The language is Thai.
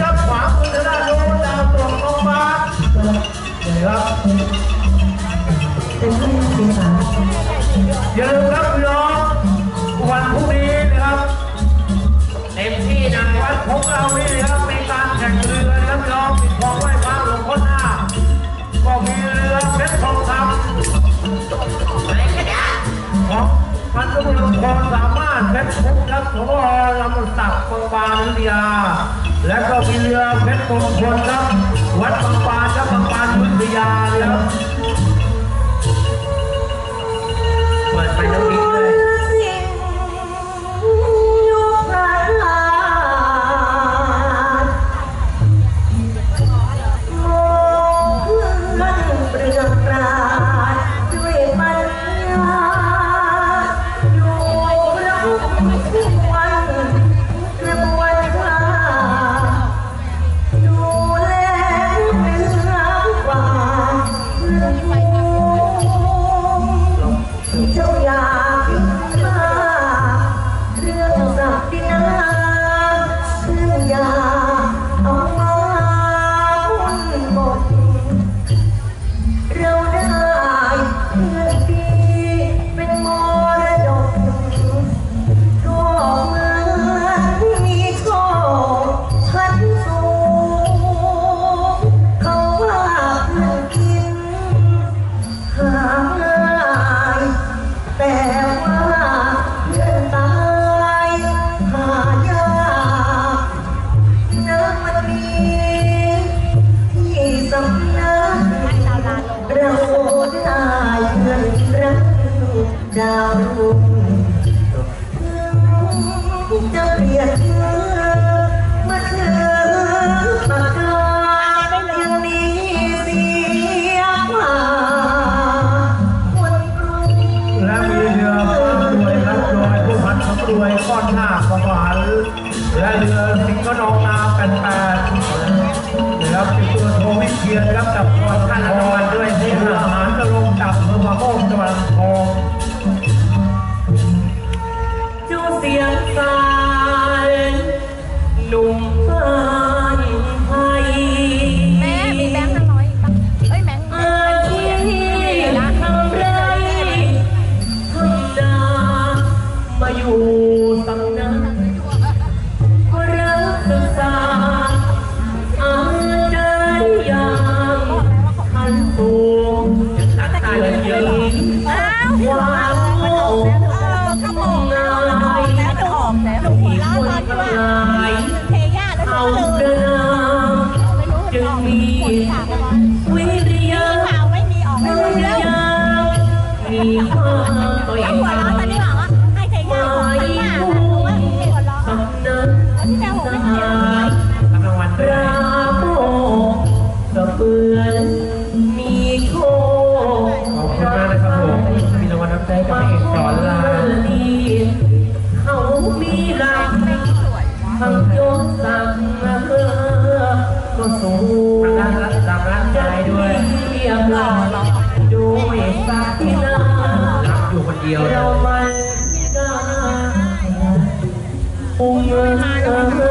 ครับขวามือทางด้านโน้นดาวตกลงมานี่ครับเป็นที่สีสาอย่าลืมครับพี่น้องวันพรุ่งนี้นะครับเต็มที่นะวันของเรานี่นะครับมีการแข่งเรือนะครับพี่น้องมีของไหว้พระหลวงพ่อหน้าก็มีเรือเพชรทองคำของพันธุมงคลสามารถเพชรพุทธครับสมรลำตักบางบานวิทยา และก็มีเรือเพชรมงคลครับ วัดบางปานครับบางปานพุทธยาครับ ดาวรุ่งจะเปลี่ยนเมื่อมาเธอปากกายังมีเสียกว่าคนกรุงและมีเรือพระรวยรับโดยผู้พันสำรวยก้อนหน้าประหวานและเรือสิงห์ขนองนาแปดแปดนะครับเป็นตัวโทวิเชียนครับกับตัวท่านอนุวันด้วยที่ทหารจะลงจับเมืองมาโมกจังหวัดลำพองำนักแล้วที่แม่ผมไม่เขียนเลยรับรางวัลปด้วามกระเบือนมีโชคขอบคุณมากนะครับผมมีรางวัลน้ำใจกับเอกสอน ทั้งยศสั่งเออก็สูงทางด้านรัฐตามร่างกายด้วยเรียบร้อยด้วยสักที่นารับอยู่คนเดียวเราไม่ได้อุ้งเงิน